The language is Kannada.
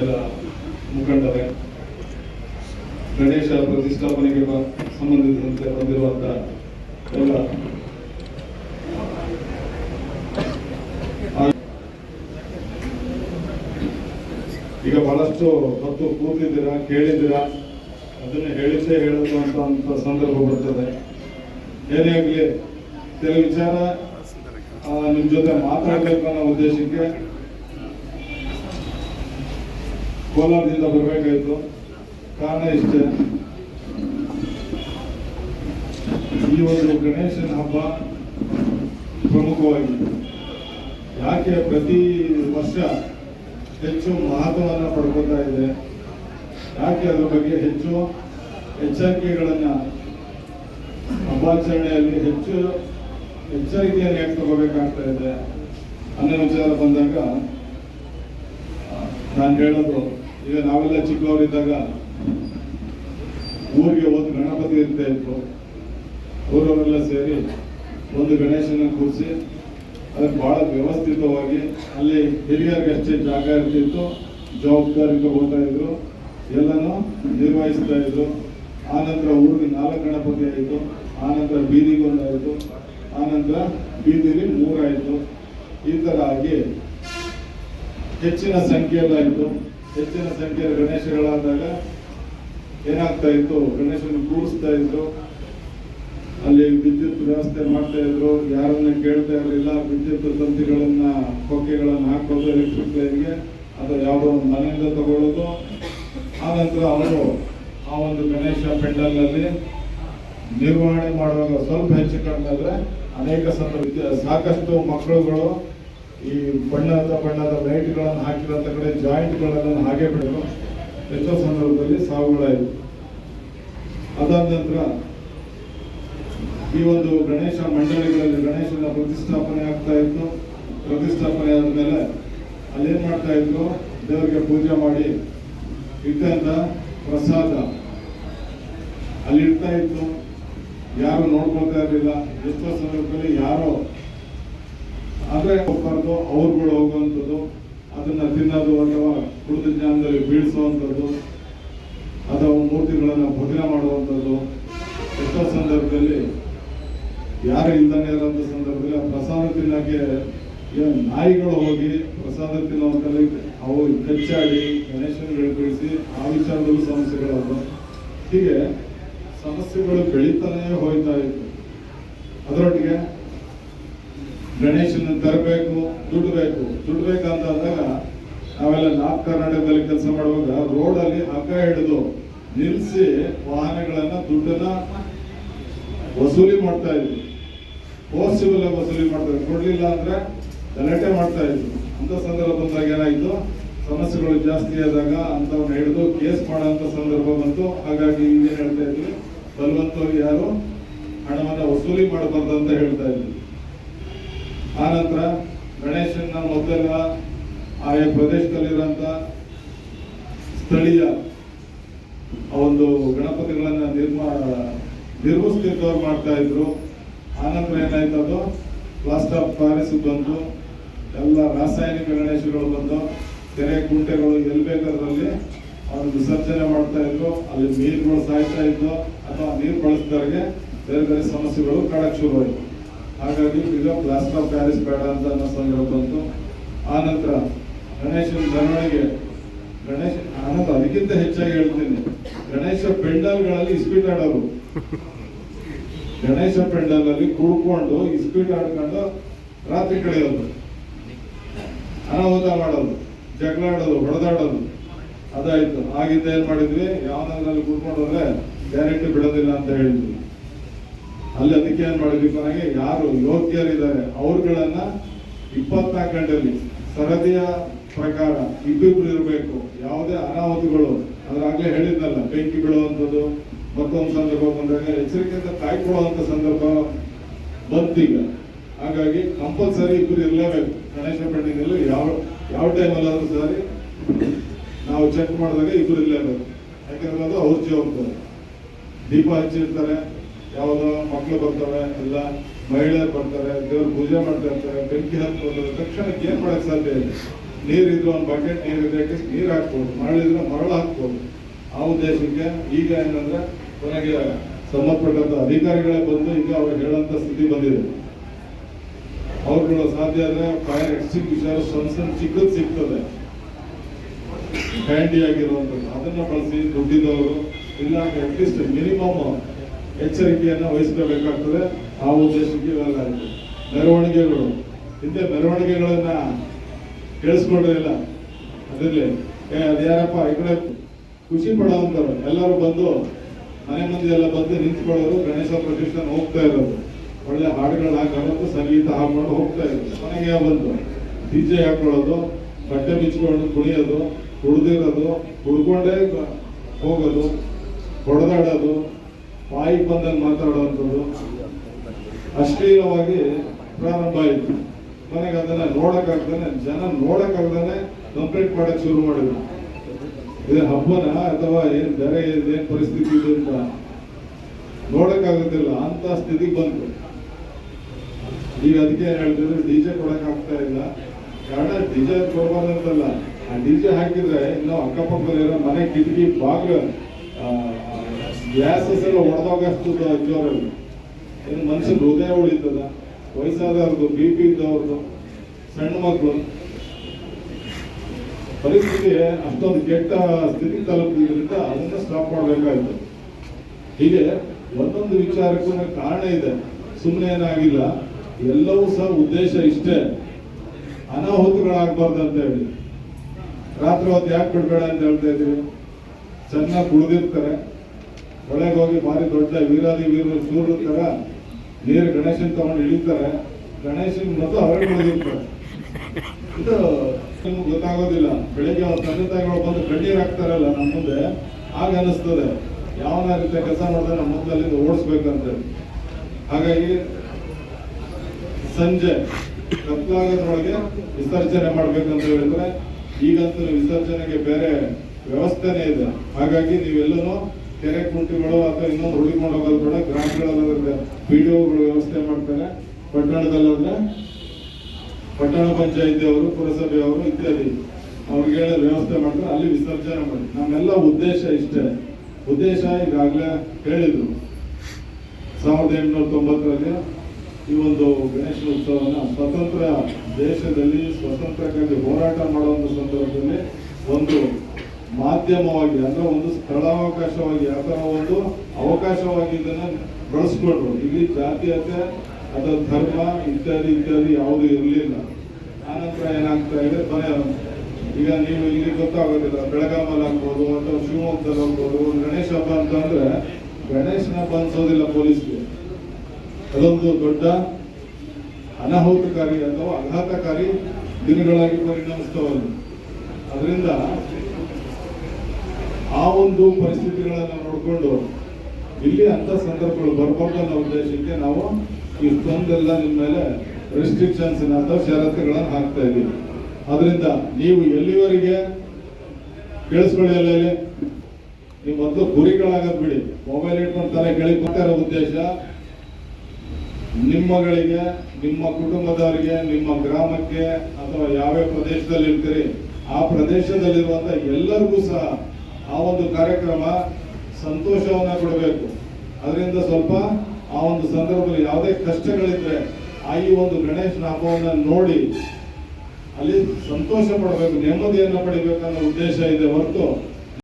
ಎಲ್ಲ ಮುಖಂಡರೆ, ಗಣೇಶ ಪ್ರತಿಷ್ಠಾಪನೆಗೆ ಸಂಬಂಧಿಸಿದಂತೆ ಬಂದಿರುವಂತ ಎಲ್ಲ ಈಗ ಬಹಳಷ್ಟು ಹೊತ್ತು ಕೂತಿದ್ದೀರಾ, ಕೇಳಿದ್ದೀರಾ? ಅದನ್ನು ಹೇಳಿದ್ದೇ ಹೇಳುವಂತ ಅಂತ ಅಂತ ಸಂದರ್ಭ ಬರ್ತದೆ. ಏನೇ ಆಗಲಿ ಕೆಲವು ವಿಚಾರ ನಿಮ್ಮ ಜೊತೆ ಮಾತಾಡಬೇಕು ಅನ್ನೋ ಉದ್ದೇಶಕ್ಕೆ ಕೋಲಾರದಿಂದ ಬರಬೇಕಾಯ್ತು ಕಾರಣ ಇಷ್ಟೇ ಈ ಒಂದು ಗಣೇಶನ ಹಬ್ಬ ಪ್ರಮುಖವಾಗಿ ಯಾಕೆ ಪ್ರತಿ ವರ್ಷ ಹೆಚ್ಚು ಮಹತ್ವವನ್ನು ಪಡ್ಕೊತಾ ಇದೆ ಯಾಕೆ ಅದ್ರ ಬಗ್ಗೆ ಹೆಚ್ಚು ಎಚ್ಚರಿಕೆಗಳನ್ನ ಹಬ್ಬಾಚರಣೆಯಲ್ಲಿ ಹೆಚ್ಚು ಎಚ್ಚರಿಕೆಯನ್ನು ಯಾಕೆ ತಗೋಬೇಕಾಗ್ತಾ ಇದೆ ಅನ್ನೋ ವಿಚಾರ ಬಂದಾಗ ನಾನು ಹೇಳೋದು ಈಗ ನಾವೆಲ್ಲ ಚಿಕ್ಕವರಿದ್ದಾಗ ಊರಿಗೆ ಒಂದು ಗಣಪತಿ ಇರ್ತಾ ಇತ್ತು ಊರವರೆಲ್ಲ ಸೇರಿ ಒಂದು ಗಣೇಶನ ಕೂರಿಸಿ ಅದಕ್ಕೆ ಬಹಳ ವ್ಯವಸ್ಥಿತವಾಗಿ ಅಲ್ಲಿ ಹಿರಿಯರಿಗೆ ಅಷ್ಟೇ ಜಾಗ ಇರ್ತಿತ್ತು. ಜವಾಬ್ದಾರಿ ತಗೋತಾ ಇದ್ರು. ಎಲ್ಲನೂ ನಿರ್ವಹಿಸ್ತಾ ಇದ್ರು. ಆನಂತರ ಊರಿಗೆ ನಾಲ್ಕು ಗಣಪತಿ ಆಯಿತು. ಆನಂತರ ಬೀದಿಗೆ ಒಂದಾಯಿತು ಆನಂತರ ಬೀದಿಲಿ ಮೂರಾಯಿತು ಈ ಥರ ಆಗಿ ಹೆಚ್ಚಿನ ಸಂಖ್ಯೆಯಲ್ಲಾಯಿತು. ಹೆಚ್ಚಿನ ಸಂಖ್ಯೆಯಲ್ಲಿ ಗಣೇಶಗಳಾದಾಗ ಏನಾಗ್ತಾ ಇತ್ತು? ಗಣೇಶನ ಕೂಡಿಸ್ತಾ ಇದ್ರು. ಅಲ್ಲಿ ವಿದ್ಯುತ್ ವ್ಯವಸ್ಥೆ ಮಾಡ್ತಾ ಇದ್ರು. ಯಾರನ್ನ ಕೇಳ್ತಾ ಇರಲಿಲ್ಲ. ವಿದ್ಯುತ್ ತಂತಿಗಳನ್ನ, ಕೊಕ್ಕೆಗಳನ್ನ ಹಾಕೋದು ಎಲೆಕ್ಟ್ರಿಕ್ ಲೈನ್ಗೆ ಅಥವಾ ಯಾವುದೋ ಒಂದು ಮನೆಯಿಂದ ತಗೊಳ್ಳೋದು. ಆನಂತರ ಅವರು ಆ ಒಂದು ಗಣೇಶ ಪೆಂಡಲ್ನಲ್ಲಿ ನಿರ್ವಹಣೆ ಮಾಡುವಾಗ ಸ್ವಲ್ಪ ಹೆಚ್ಚು ಕಡಿಮೆ ಆದರೆ ಅನೇಕ ಸಂದರ್ಭ ಸಾಕಷ್ಟು ಮಕ್ಕಳುಗಳು ಈ ಬಣ್ಣದ ಬಣ್ಣದ ಲೈಟ್ಗಳನ್ನು ಹಾಕಿರೋಂಥ ಕಡೆ ಜಾಯಿಂಟ್ಗಳನ್ನು ಹಾಗೆ ಬಿಡಲು ಎಷ್ಟೋ ಸಂದರ್ಭದಲ್ಲಿ ಸಾವುಗಳಾಯಿತು ಅದಾದ ನಂತರ ಈ ಒಂದು ಗಣೇಶ ಮಂಡಳಿಗಳಲ್ಲಿ ಗಣೇಶನ ಪ್ರತಿಷ್ಠಾಪನೆ ಆಗ್ತಾ ಇತ್ತು. ಪ್ರತಿಷ್ಠಾಪನೆ ಆದ್ಮೇಲೆ ಅಲ್ಲೇನ್ ಮಾಡ್ತಾ ಇದ್ರು ದೇವರಿಗೆ ಪೂಜೆ ಮಾಡಿ ಇಟ್ಟಂತ ಪ್ರಸಾದ ಅಲ್ಲಿ ಇಡ್ತಾ ಇತ್ತು. ಯಾರು ನೋಡ್ಕೊಳ್ತಾ ಇರಲಿಲ್ಲ. ಎಷ್ಟೋ ಸಂದರ್ಭದಲ್ಲಿ ಯಾರೋ ಅಂದ್ರೆ ಹೋಗ್ಬಾರ್ದು ಅವ್ರುಗಳು ಹೋಗುವಂಥದ್ದು, ಅದನ್ನ ತಿನ್ನೋದು ಅಥವಾ ಕುಡಿದ ಜ್ಞಾನದಲ್ಲಿ ಬೀಳಿಸುವಂಥದ್ದು, ಅಥವಾ ಮೂರ್ತಿಗಳನ್ನ ಭಗ್ನ ಮಾಡುವಂಥದ್ದು, ಎಷ್ಟೋ ಸಂದರ್ಭದಲ್ಲಿ ಯಾರು ಇಲ್ದಾನೆ ಇರೋಂಥ ಸಂದರ್ಭದಲ್ಲಿ ಆ ಪ್ರಸಾದ ತಿನ್ನಕ್ಕೆ ನಾಯಿಗಳು ಹೋಗಿ ಪ್ರಸಾದ ತಿನ್ನುವಂಥದ್ದು ಅವು ಕಚ್ಚಾಡಿ ಗಣೇಶನ ಬೀಳಿಸಿ ಆ ವಿಚಾರದಲ್ಲೂ ಸಮಸ್ಯೆಗಳಾದವು ಹೀಗೆ ಸಮಸ್ಯೆಗಳು ಬೆಳೀತಾನೆ ಹೋಯ್ತಾ ಇತ್ತು. ಅದರೊಟ್ಟಿಗೆ ಗಣೇಶನ ತರಬೇಕು ದುಡ್ಡು ಬೇಕು ದುಡ್ಡು ಬೇಕಂತ ಅಂದಾಗ ನಾವೆಲ್ಲ ನಾರ್ತ್ ಕರ್ನಾಟಕದಲ್ಲಿ ಕೆಲಸ ಮಾಡುವಾಗ ರೋಡಲ್ಲಿ ಹಗ್ಗ ಹಿಡಿದು ನಿಲ್ಲಿಸಿ ವಾಹನಗಳನ್ನ ದುಡ್ಡನ್ನ ವಸೂಲಿ ಮಾಡ್ತಾ ಇದ್ವಿ. ಪೋಸ್ಟಿಬಲ್ ಆಗಿ ವಸೂಲಿ ಮಾಡ್ತಾ ಕೊಡ್ಲಿಲ್ಲ ಅಂದ್ರೆ ಗಲಾಟೆ ಮಾಡ್ತಾ ಇದ್ವಿ. ಅಂತ ಸಂದರ್ಭ ಬಂದಾಗ ಏನಾಯ್ತು? ಸಮಸ್ಯೆಗಳು ಜಾಸ್ತಿ ಆದಾಗ ಅಂತವನ್ನ ಹಿಡಿದು ಕೇಸ್ ಮಾಡುವಂತ ಸಂದರ್ಭ ಬಂತು. ಹಾಗಾಗಿ ಹಿಂದೆ ಹೇಳ್ತಾ ಇದ್ವಿ? ಬಲವಂತವಾಗಿ ಯಾರು ಹಣವನ್ನ ವಸೂಲಿ ಮಾಡಬಾರ್ದು ಅಂತ ಹೇಳ್ತಾ ಇದ್ವಿ. ಆನಂತರ ಗಣೇಶನ ಮೊದಲ ಆಯಾ ಪ್ರದೇಶದಲ್ಲಿರುವಂತ ಸ್ಥಳೀಯ ಒಂದು ಗಣಪತಿಗಳನ್ನ ನಿರ್ಮಾ, ನಿರ್ಮಿಸ್ತಿದ್ದವ್ರು ಮಾಡ್ತಾ ಇದ್ರು. ಆನಂತರ ಏನಾಯ್ತು ಅದು? ಪ್ಲಾಸ್ಟರ್ ಆಫ್ ಪ್ಯಾರಿಸ್ ಬಂತು ಎಲ್ಲ ರಾಸಾಯನಿಕ ಗಣೇಶಗಳು ಬಂದು ಕೆರೆ ಕುಂಟೆಗಳು ಎಲ್ಲಿ ಬೇಕಾದ್ರಲ್ಲಿ ಅವ್ರು ವಿಸರ್ಜನೆ ಮಾಡ್ತಾ ಇದ್ರು. ಅಲ್ಲಿ ನೀರುಗಳು ಸಾಯ್ತಾ ಇದ್ದು ಅಥವಾ ನೀರು ಬಳಸಿದವರಿಗೆ ಬೇರೆ ಬೇರೆ ಸಮಸ್ಯೆಗಳು ಕಾಡಕ್ ಶುರುವಾಯಿತು. ಹಾಗಾಗಿ ಈಗ ಪ್ಲಾಸ್ಟರ್ ಆಫ್ ಪ್ಯಾರಿಸ್ ಬೇಡ ಅಂತ ಅನ್ನೋ ಬಂತು. ನಂತರ ಗಣೇಶನ ಮೆರವಣಿಗೆ, ಗಣೇಶ ಆನಂದ ಅದಕ್ಕಿಂತ ಹೆಚ್ಚಾಗಿ ಹೇಳ್ತೀನಿ. ಗಣೇಶ ಪೆಂಡಲ್ಗಳಲ್ಲಿ ಇಸ್ಪೀಟ್ ಆಡೋರು. ಗಣೇಶ ಪೆಂಡಲ್ ಅಲ್ಲಿ ಕೂಡ್ಕೊಂಡು ಇಸ್ಪೀಟ್ ಆಡ್ಕೊಂಡು ರಾತ್ರಿ ಕಳೆಯೋದು. ಅನಾಹುತ ಮಾಡೋದು, ಜಗಳ ಆಡೋದು, ಹೊಡೆದಾಡೋದು. ಅದಾಯ್ತು. ಆಗಿದ್ದ ಏನ್ ಮಾಡಿದ್ವಿ? ಯಾವನಾದ್ರಲ್ಲಿ ಕೂತ್ಕೊಂಡ್ರೆ ಗ್ಯಾರಂಟಿ ಬಿಡೋದಿಲ್ಲ ಅಂತ ಹೇಳಿದ್ವಿ. ಅಲ್ಲಿ ಅದಕ್ಕೆ ಏನ್ ಮಾಡಿದ್ವಿ ಕೊನೆಗೆ ಯಾರು ಯೋಗ್ಯರಿದ್ದಾರೆ, ಅವ್ರುಗಳನ್ನ ಇಪ್ಪತ್ನಾಲ್ಕು ಗಂಟೆಯಲ್ಲಿ ಸರದಿಯ ಪ್ರಕಾರ ಇಬ್ಬಿಬ್ರು ಇರಬೇಕು, ಯಾವುದೇ ಅನಾಹುತಗಳು, ಅದ್ರಾಗ್ಲೇ ಹೇಳಿದ್ನಲ್ಲ ಬೆಂಕಿ ಬೀಳುವಂಥದ್ದು ಮತ್ತೊಂದು ಸಂದರ್ಭ ಬಂದಾಗ ಎಚ್ಚರಿಕೆಯಿಂದ ಕಾಯ್ಕೊಳ್ಳುವಂಥ ಸಂದರ್ಭ ಬಂತೀಗ ಹಾಗಾಗಿ ಕಂಪಲ್ಸರಿ ಇಬ್ಬರು ಇರಲೇಬೇಕು. ಗಣೇಶ ಪಂಡಿತಲ್ಲಿ ಯಾವ ಯಾವ ಟೈಮಲ್ಲಾದರೂ ಸರಿ ನಾವು ಚೆಕ್ ಮಾಡಿದಾಗ ಇಬ್ಬರು ಇರಲೇಬೇಕು. ಯಾಕಂದ್ರೆ ಅದು ಅವ್ರ ಜವಾಬ್ದಾರಿ. ದೀಪ ಹಚ್ಚಿರ್ತಾರೆ. ಯಾವುದೋ ಮಕ್ಕಳು ಬರ್ತವೆ ಎಲ್ಲ ಮಹಿಳೆಯರು ಬರ್ತಾರೆ, ದೇವ್ರು ಪೂಜೆ ಮಾಡ್ತಾ ಇರ್ತಾರೆ, ಬೆಂಕಿ ಬರ್ತಾರೆ ತಕ್ಷಣಕ್ಕೆ ಏನು ಮಾಡಕ್ ಸಾಧ್ಯ ಇಲ್ಲ ನೀರಿದ್ರು ಒಂದು ಬಕೆಟ್ ನೀರು ಇದಕ್ಕೆ ನೀರು ಹಾಕ್ಬೋದು, ಮರಳಿದ್ರೆ ಮರಳು ಹಾಕ್ಬೋದು. ಆ ಉದ್ದೇಶಕ್ಕೆ ಈಗ ಏನಂದ್ರೆ ಕೊನೆಗೆ ಸಂಬಂಧಪಟ್ಟಂತ ಅಧಿಕಾರಿಗಳೇ ಬಂದು ಈಗ ಅವ್ರು ಹೇಳೋಂಥ ಸ್ಥಿತಿ ಬಂದಿದೆ. ಅವ್ರುಗಳು ಸಾಧ್ಯ ಆದ್ರೆ ಫೈರ್ ಎಕ್ಸಿಕ್ಯೂಷನ್ ಸಣ್ಣ ಸಣ್ಣ ಚಿಕ್ಕದ್ ಸಿಗ್ತದೆ. ಹ್ಯಾಂಡಿ ಆಗಿರುವಂಥದ್ದು ಅದನ್ನ ಬಳಸಿ ದುಡ್ಡಿದವರು, ಇಲ್ಲ ಅಟ್ಲೀಸ್ಟ್ ಮಿನಿಮಮ್ ಎಚ್ಚರಿಕೆಯನ್ನ ವಹಿಸ್ಕೋಬೇಕಾಗ್ತದೆ. ಆ ಉದ್ದೇಶಕ್ಕೆ ಇವೆಲ್ಲ ಮೆರವಣಿಗೆಗಳು. ಹಿಂದೆ ಮೆರವಣಿಗೆಗಳನ್ನ ಕೇಳಿಸ್ಕೊಂಡಿರಲಿಲ್ಲ ಅದರಲ್ಲಿ ಅದ್ಯಾರಪ್ಪ ಈ ಕಡೆ ಖುಷಿ ಪಡೋವಂಥವ್ರು. ಎಲ್ಲರೂ ಬಂದು, ಮನೆ ಮಂದಿ ಎಲ್ಲ ಬಂದು ನಿಂತ್ಕೊಳ್ಳೋರು, ಗಣೇಶ ಪ್ರತಿಷ್ಠಾನ ಹೋಗ್ತಾ ಇರೋದು. ಒಳ್ಳೆ ಹಾಡುಗಳು ಹಾಕೊಂಡು ಸಂಗೀತ ಹಾಕೊಂಡು ಹೋಗ್ತಾ ಇರೋದು. ಮನೆಗೆ ಬಂದು, ಡಿ ಜೆ ಹಾಕೊಳ್ಳೋದು ಬಟ್ಟೆ ಬಿಚ್ಕೊಂಡು ಕುಣಿಯೋದು, ಕುಡ್ದಿರೋದು, ಕುಡ್ಕೊಂಡೇ ಹೋಗೋದು, ಹೊಡೆದಾಡೋದು. ಬಾಯಿಗೆ ಬಂದಲ್ಲಿ ಮಾತಾಡುವಂಥದ್ದು ಅಶ್ಲೀಲವಾಗಿ ಪ್ರಾರಂಭ ಆಯಿತು. ನನಗೆ ಅದನ್ನು ನೋಡೋಕ್ಕಾಗ್ದಾನೆ, ಜನ ನೋಡೋಕ್ಕಾಗ್ದಾನೆ ಕಂಪ್ಲೀಟ್ ಮಾಡಕ್ ಶುರು ಮಾಡಿದ್ರು. ಇದು ಹಬ್ಬನ ಅಥವಾ ಏನ್ ಬೇರೆ ಏನು ಪರಿಸ್ಥಿತಿ ಇದೆ ಅಂತ ನೋಡೋಕ್ಕಾಗೋದಿಲ್ಲ, ಅಂತ ಸ್ಥಿತಿಗೆ ಬಂತು ಈಗ ಅದಕ್ಕೆ ಹೇಳ್ತಿದ್ರು, ಡಿ ಜೆ ಕೊಡೋಕ್ಕಾಗ್ತಾ ಇಲ್ಲ. ಕಾರಣ ಡಿ ಜೆ ಕೊಡಬಾರ್ದಂತಲ್ಲ ಆ ಡಿ ಜೆ ಹಾಕಿದ್ರೆ ಇನ್ನು ಅಕ್ಕಪಕ್ಕದಲ್ಲಿರೋ ಮನೆ ಕಿಟಕಿ ಬಾಗ್ಲು ಗ್ಯಾಸಸ್ ಎಲ್ಲ ಅಷ್ಟು ಜೋರಲ್ಲಿ ಏನು ಮನುಷ್ಯನ ಹೃದಯ ಉಳಿತದ ವಯಸ್ಸಾದವ್ರದ್ದು ಬಿ ಪಿ ಇದ್ದವ್ರದ್ದು ಸಣ್ಣ ಮಕ್ಕಳು ಪರಿಸ್ಥಿತಿ ಅಷ್ಟೊಂದು ಕೆಟ್ಟ ಸ್ಥಿತಿ ತಲುಪಿದ್ರಿಂದ ಅದನ್ನ ಸ್ಟಾಪ್ ಮಾಡಬೇಕಾಯ್ತು. ಹೀಗೆ ಒಂದೊಂದು ವಿಚಾರಕ್ಕೂ ಕಾರಣ ಇದೆ. ಸುಮ್ಮನೆ ಏನಾಗಿಲ್ಲ. ಎಲ್ಲವೂ ಸಹ ಉದ್ದೇಶ ಇಷ್ಟೇ. ಅನಾಹುತಗಳಾಗಬಾರ್ದು ಅಂತ ಹೇಳಿ. ರಾತ್ರಿ ಹೊತ್ತು ಯಾಕೆ ಬಿಡ್ಬೇಡ ಅಂತ ಹೇಳ್ತಾ ಇದ್ದೀವಿ ಚೆನ್ನಾಗಿ ಕುಡಿದಿರ್ತಾರೆ ಒಳಗೆ ಹೋಗಿ ಭಾರಿ ದೊಡ್ಡ ವೀರಾದಿ ವೀರ ಸೂರ್ಯ ತರ ನೀರು ಗಣೇಶನ್ ತಗೊಂಡು ಇಳಿತಾರೆ. ಗಣೇಶನ್ ಮತ್ತು ಹೊರಗೆ ಇದು ನಿಮ್ಗೆ ಗೊತ್ತಾಗೋದಿಲ್ಲ. ಬೆಳಿಗ್ಗೆ ಅವ್ರ ತಂದೆ ತಾಯಿಗಳು ಬಂದು ಕಣ್ಣೀರ್ ಹಾಕ್ತಾರಲ್ಲ ನಮ್ಮ ಮುಂದೆ, ಆಗ ಅನಿಸ್ತದೆ. ಯಾವನ ರೀತಿಯ ಕೆಲಸ ಮಾಡಿದ್ರೆ ನಮ್ಮ ಮೊದಲಲ್ಲಿಂದ ಓಡಿಸ್ಬೇಕಂತ. ಹಾಗಾಗಿ ಸಂಜೆ ಕತ್ಲಾಗೋದ್ರೊಳಗೆ ವಿಸರ್ಜನೆ ಮಾಡ್ಬೇಕಂತ ಹೇಳಿದ್ರೆ ಈಗಂತೂ ವಿಸರ್ಜನೆಗೆ ಬೇರೆ ವ್ಯವಸ್ಥೆನೇ ಇದೆ. ಹಾಗಾಗಿ ನೀವೆಲ್ಲನೂ ಕೆರೆ ಕುಂಟಿಗಳು ಅಥವಾ ಇನ್ನೊಂದು ಹುಡುಗಿ ಪಿ ಡಿ ವ್ಯವಸ್ಥೆ ಮಾಡ್ತಾರೆ. ಪಟ್ಟಣದಲ್ಲಾದ್ರೆ ಪಟ್ಟಣ ಪಂಚಾಯತಿ ಅವರು ಪುರಸಭೆಯವರು ಇತ್ಯಾದಿ ಅವ್ರಿಗೆ ವ್ಯವಸ್ಥೆ ಮಾಡ್ತಾರೆ ಅಲ್ಲಿ ವಿಸರ್ಜನೆ ಮಾಡಿ. ನಮ್ಮೆಲ್ಲ ಉದ್ದೇಶ ಇಷ್ಟೇ. ಉದ್ದೇಶ ಈಗಾಗಲೇ ಹೇಳಿದ್ರು. ಸಾವಿರದ ಎಂಟುನೂರ ತೊಂಬತ್ತರಲ್ಲಿ ಈ ಒಂದು ಗಣೇಶ ಉತ್ಸವನ ಸ್ವತಂತ್ರ ದೇಶದಲ್ಲಿ ಸ್ವತಂತ್ರಕ್ಕಾಗಿ ಹೋರಾಟ ಮಾಡುವಂತ ಸಂದರ್ಭದಲ್ಲಿ ಒಂದು ಮಾಧ್ಯಮವಾಗಿ ಅಂದ್ರೆ ಒಂದು ಸ್ಥಳಾವಕಾಶವಾಗಿ ಅಥವಾ ಒಂದು ಅವಕಾಶವಾಗಿ ಇದನ್ನ ಬಳಸ್ಕೊಂಡ್ರು ಇಲ್ಲಿ ಜಾತೀಯತೆ ಅಥವಾ ಧರ್ಮ, ಇತ್ಯಾದಿ ಇತ್ಯಾದಿ ಯಾವುದು ಇರಲಿಲ್ಲ. ಆನಂತರ ಏನಾಗ್ತಾ ಇದೆ? ಕೊನೆ ಈಗ ನೀವು ಇಲ್ಲಿ ಗೊತ್ತಾಗೋದಿಲ್ಲ. ಬೆಳಗಾಮಲ್ಲಿ ಆಗ್ಬೋದು, ಅಥವಾ ಶಿವಮೊಗ್ಗದಲ್ಲಿ ಆಗ್ಬೋದು ಗಣೇಶ ಹಬ್ಬ ಅಂತಂದ್ರೆ ಗಣೇಶನ ಹಬ್ಬ ಪೊಲೀಸ್ಗೆ. ಅದೊಂದು ದೊಡ್ಡ ಅನಾಹುತಕಾರಿ ಅಥವಾ ಆಘಾತಕಾರಿ ದಿನಗಳಾಗಿ ಪರಿಣಮಿಸ್ತವಲ್ಲ ಅದರಿಂದ ಆ ಒಂದು ಪರಿಸ್ಥಿತಿಗಳನ್ನು ನೋಡಿಕೊಂಡು ಇಲ್ಲಿ ಅಂತ ಸಂದರ್ಭಗಳು ಬರಬಾರ್ದು ಅನ್ನೋ ಉದ್ದೇಶಕ್ಕೆ ನಾವು ಇಷ್ಟೊಂದೆಲ್ಲ ನಿಮ್ಮ ಮೇಲೆ ರೆಸ್ಟ್ರಿಕ್ಷನ್ಸ್ ಅಥವಾ ಷರತ್ತುಗಳನ್ನು ಹಾಕ್ತಾ ಇದ್ದೀವಿ. ಅದರಿಂದ ನೀವು ಎಲ್ಲಿವರೆಗೆ ಕೇಳಿಸ್ಕೊಳ್ಳಿ ಅಲ್ಲ ನೀವು ಮೊದಲು ಗುರಿಗಳಾಗದ್ ಬಿಡಿ. ಮೊಬೈಲ್ ಇಟ್ಕೊಂಡು ಕೆಳಗೆ ಇರೋ ಉದ್ದೇಶ ನಿಮ್ಮಗಳಿಗೆ ನಿಮ್ಮ ಕುಟುಂಬದವರಿಗೆ, ನಿಮ್ಮ ಗ್ರಾಮಕ್ಕೆ ಅಥವಾ ಯಾವ್ಯಾವ ಪ್ರದೇಶದಲ್ಲಿ ಇರ್ತೀರಿ, ಆ ಪ್ರದೇಶದಲ್ಲಿರುವಂತ ಎಲ್ಲರಿಗೂ ಸಹ ಆ ಒಂದು ಕಾರ್ಯಕ್ರಮ ಸಂತೋಷವನ್ನ ಕೊಡಬೇಕು. ಅದರಿಂದ ಸ್ವಲ್ಪ ಆ ಒಂದು ಸಂದರ್ಭದಲ್ಲಿ ಯಾವುದೇ ಕಷ್ಟಗಳಿದ್ರೆ ಆ ಈ ಒಂದು ಗಣೇಶನ ಹಬ್ಬವನ್ನು ನೋಡಿ ಅಲ್ಲಿ ಸಂತೋಷ ಪಡಬೇಕು, ನೆಮ್ಮದಿಯನ್ನು ಪಡಿಬೇಕನ್ನೋ ಉದ್ದೇಶ ಇದೆ ಹೊರತು